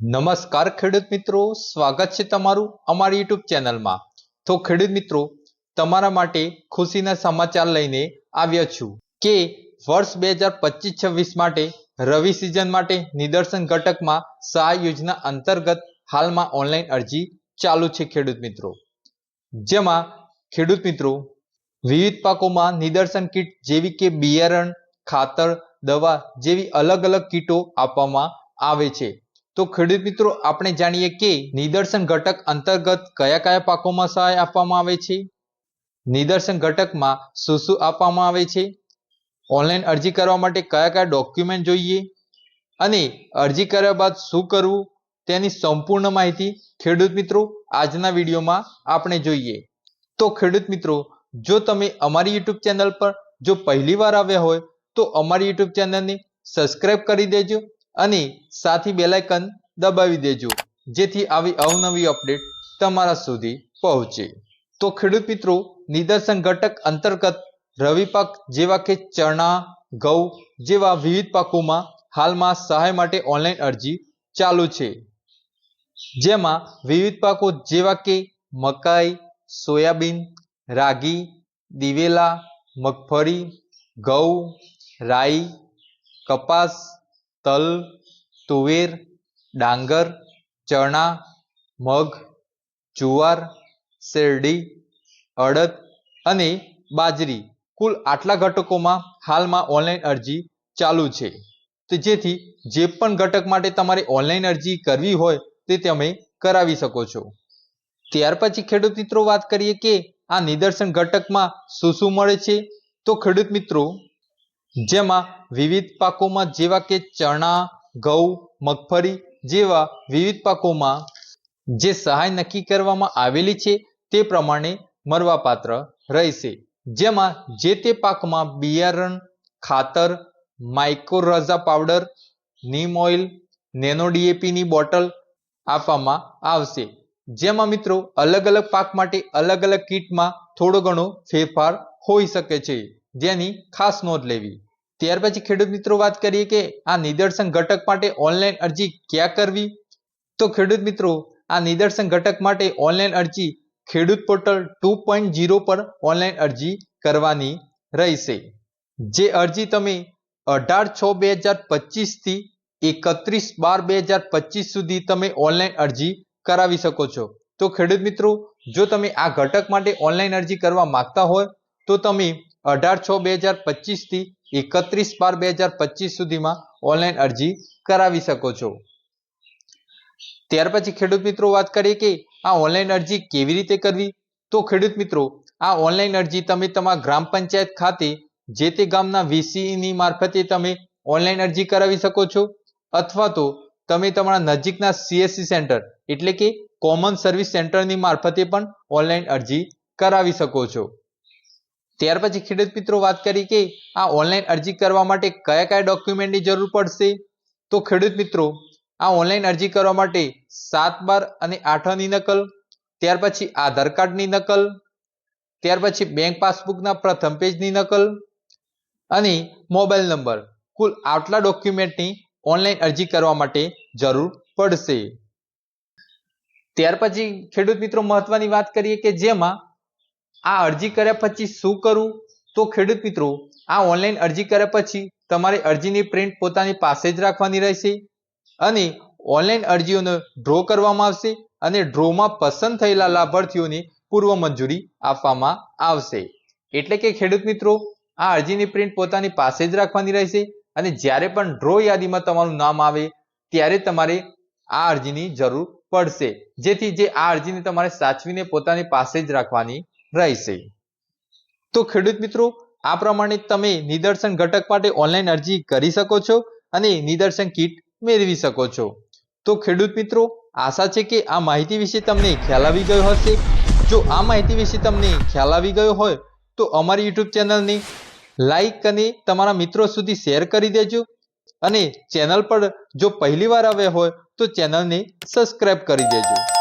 નમસ્કાર ખેડૂત મિત્રો, સ્વાગત છે તમારું અમારી યુટ્યુબ ચેનલમાં. તો ખેડૂત મિત્રો, તમારા માટે ખુશીના સમાચાર લઈને આવ્યા છું કે વર્ષ બે હજાર પચીસ છવ્વીસ માટે રવિ સિઝન માટે નિદર્શન ઘટકમાં સહાય યોજના અંતર્ગત હાલમાં ઓનલાઈન અરજી ચાલુ છે ખેડૂત મિત્રો. જેમાં ખેડૂત મિત્રો, વિવિધ પાકોમાં નિદર્શન કીટ જેવી કે બિયારણ, ખાતર, દવા જેવી અલગ અલગ કીટો આપવામાં આવે છે. તો ખેડૂત મિત્રો, આપણે જાણીએ કે નિદર્શન ઘટક અંતર્ગત કયા કયા પાકોમાં સહાય આપવામાં આવે છે? નિદર્શન ઘટકમાં શું શું આપવામાં આવે છે? ઓનલાઈન અરજી કરવા માટે કયા કયા ડોક્યુમેન્ટ જોઈએ? અને અરજી કર્યા બાદ શું કરવું? તેની સંપૂર્ણ માહિતી ખેડૂત મિત્રો આજના વિડીયોમાં આપણે જોઈએ. તો ખેડૂત મિત્રો, જો તમે અમારી યુટ્યુબ ચેનલ પર જો પહેલી વાર આવ્યા હોય, તો અમારી યુટ્યુબ ચેનલને સબસ્ક્રાઇબ કરી દેજો. અને સાથી બેલાઇકન દબાવી દેજો, જેથી આવી અવનવી અપડેટ તમારા સુધી પહોંચે. તો ખેડૂત મિત્રો, નિદર્શન ઘટક અંતર્ગત રવિ પાક જેવા કે ચણા, ઘઉં જેવા વિવિધ પાકોમાં હાલમાં સહાય માટે ઓનલાઈન અરજી ચાલુ છે. જેમાં વિવિધ પાકો જેવા કે મકાઈ, સોયાબીન, રાગી, દિવેલા, મગફળી, ઘઉં, રાઈ, કપાસ તલ, તુવેર, ડાંગર, ચણા, મગ, જુવાર, શેરડી, અડદ અને બાજરી. કુલ આટલા ઘટકોમાં હાલમાં ઓનલાઈન અરજી ચાલુ છે. તો જેથી જે પણ ઘટક માટે તમારે ઓનલાઈન અરજી કરવી હોય તે તમે કરાવી શકો છો. ત્યાર પછી ખેડૂત મિત્રો વાત કરીએ કે આ નિદર્શન ઘટકમાં શું શું મળે છે? તો ખેડૂત મિત્રો જેમાં વિવિધ પાકોમાં જેવા કે ચણા, ઘઉં, મગફળી જેવા વિવિધ પાકોમાં જે સહાય નક્કી કરવામાં આવેલી છે તે પ્રમાણે મળવાપાત્ર રહેશે. જેમાં જે તે પાકમાં બિયારણ, ખાતર mycorrhiza powder neem oil nano ડીએપીની bottle આપવામાં આવશે. જેમાં મિત્રો અલગ અલગ પાક માટે અલગ અલગ કીટમાં થોડો ઘણો ફેરફાર હોઈ શકે છે. જેની ખાસ નોંધ લેવી. ત્યાર પછી ખેડૂત મિત્રો વાત કરીએ કે આ નિદર્શન ઘટક માટે ઓનલાઈન અરજી ક્યાં કરવી? તો ખેડૂત મિત્રો, આ નિદર્શન ઘટક માટે ઓનલાઈન અરજી ખેડૂત પોર્ટલ ટુ પોઈન્ટ જીરો પર ઓનલાઈન અરજી કરવાની રહેશે. જે અરજી તમે અઢાર છ બે હજાર પચીસથી એકત્રીસ બાર બે હજાર પચીસ સુધી તમે ઓનલાઈન અરજી કરાવી શકો છો. તો ખેડૂત મિત્રો, જો તમે આ ઘટક માટે ઓનલાઈન અરજી કરવા માંગતા હોય, તો તમે અઢાર છ બે હજાર પચીસથી એકત્રીસ બાર બે હજાર પચીસ સુધીમાં ઓનલાઈન અરજી કરાવી શકો છો. ત્યાર પછી ખેડૂત મિત્રો વાત કરીએ કે આ ઓનલાઈન અરજી કેવી રીતે કરવી? તો ખેડૂત મિત્રો, આ ઓનલાઈન અરજી તમે તમારા ગ્રામ પંચાયત ખાતે જે તે ગામના વીસીની મારફતે તમે ઓનલાઈન અરજી કરાવી શકો છો અથવા તો તમે તમારા નજીકના સીએસસી સેન્ટર એટલે કે કોમન સર્વિસ સેન્ટરની મારફતે પણ ઓનલાઈન અરજી કરાવી શકો છો. ત્યાર પછી ખેડૂત મિત્રો વાત કરી કે આ ઓનલાઈન અરજી કરવા માટે કયા કયા ડોક્યુમેન્ટની જરૂર પડશે? તો ખેડૂત મિત્રો, આ ઓનલાઈન અરજી કરવા માટે સાત બાર અને આઠની નકલ, ત્યાર પછી આધાર કાર્ડની નકલ, ત્યાર પછી બેંક પાસબુકના પ્રથમ પેજની નકલ અને મોબાઈલ નંબર કુલ આટલા ડોક્યુમેન્ટની ઓનલાઈન અરજી કરવા માટે જરૂર પડશે. ત્યાર પછી ખેડૂત મિત્રો મહત્વની વાત કરીએ કે જેમાં આ અરજી કર્યા પછી શું કરવું તો ખેડૂત મિત્રો, આ ઓનલાઈન અરજી કર્યા પછી તમારે અરજીની પ્રિન્ટ પોતાની પાસે જ રાખવાની રહેશે અને ઓનલાઈન અરજીઓનો ડ્રો કરવામાં આવશે અને ડ્રોમાં પસંદ થયેલા લાભાર્થીઓને પૂર્વ મંજૂરી આપવામાં આવશે. એટલે કે ખેડૂત મિત્રો, આ અરજીની પ્રિન્ટ પોતાની પાસે જ રાખવાની રહેશે અને જ્યારે પણ ડ્રો યાદીમાં તમારું નામ આવે, ત્યારે તમારે આ અરજીની જરૂર પડશે. જેથી જે આ અરજીને તમારે સાચવીને પોતાની પાસે જ રાખવાની રહેશે. તો ખેડૂત મિત્રો, આ પ્રમાણે તમે નિદર્શન ઘટક માટે ઓનલાઈન અરજી કરી શકો છો અને નિદર્શન કીટ મેળવી શકો છો. તો ખેડૂત મિત્રો, આશા છે કે આ માહિતી વિશે તમને ખ્યાલ આવી ગયો હશે. જો આ માહિતી વિશે તમને ખ્યાલ આવી ગયો હોય, તો અમારી યુટ્યુબ ચેનલને લાઈક અને તમારા મિત્રો સુધી શેર કરી દેજો. અને ચેનલ પર જો પહેલીવાર આવ્યા હોય, તો ચેનલને સબસ્ક્રાઇબ કરી દેજો.